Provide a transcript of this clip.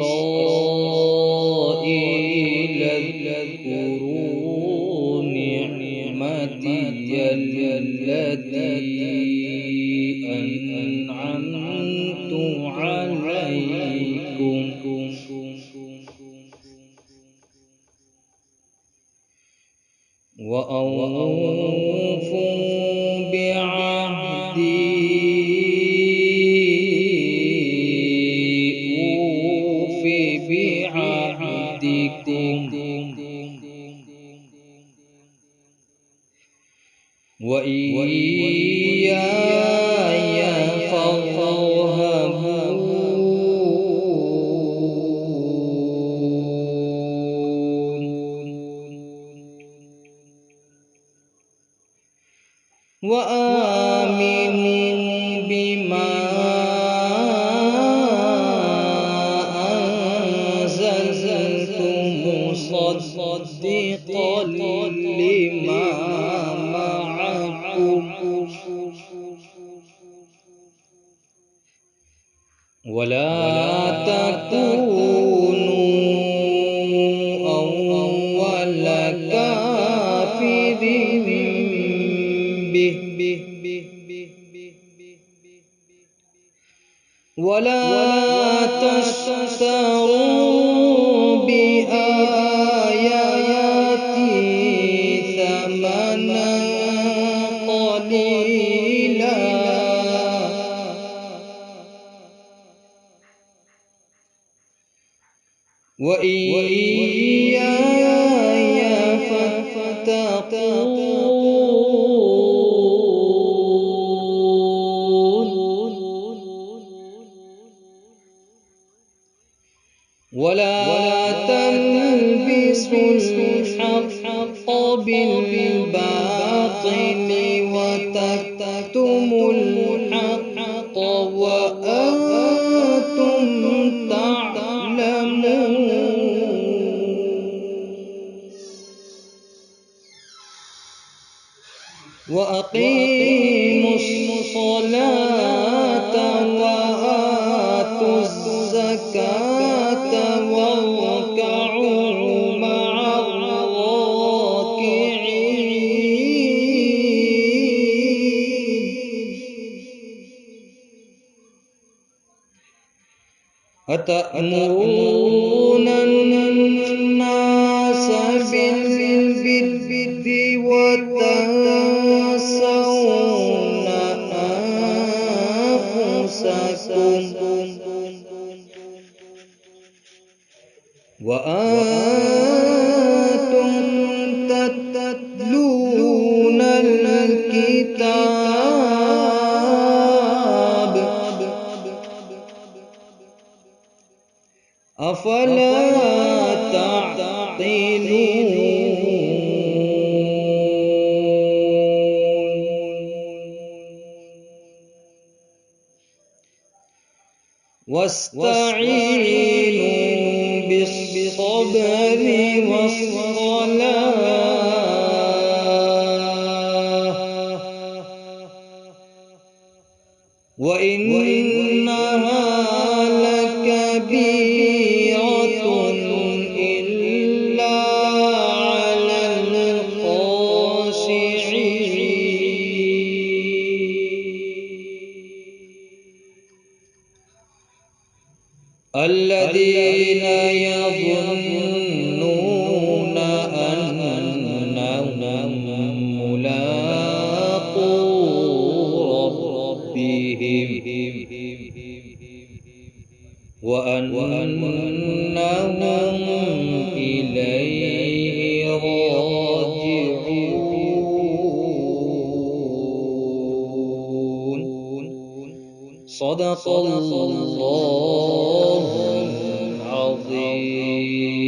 إسرائيل اذكروا نعمتي التي أنعمت عليكم. وأوفوا وآمنوا بما أنزلت مصدقا لما ولا تكونوا أول كافر به. ولا تشتروا وإياي فاتقون ولا تلبسوا الحق بالباطل وتكتموا الحق وأنتم وأقيموا الصلاة وآتوا الزكاة واركعوا مع الراكعين. أتأمرون الناس بالبر وأنتم تتلون الكتاب. أفلا تعقلون واستعينوا بالصبر والصلاة. وإنها لكبيرة الذين يظنون أنهم ملاقو ربهم وأنهم صدق الله العظيم. عظيم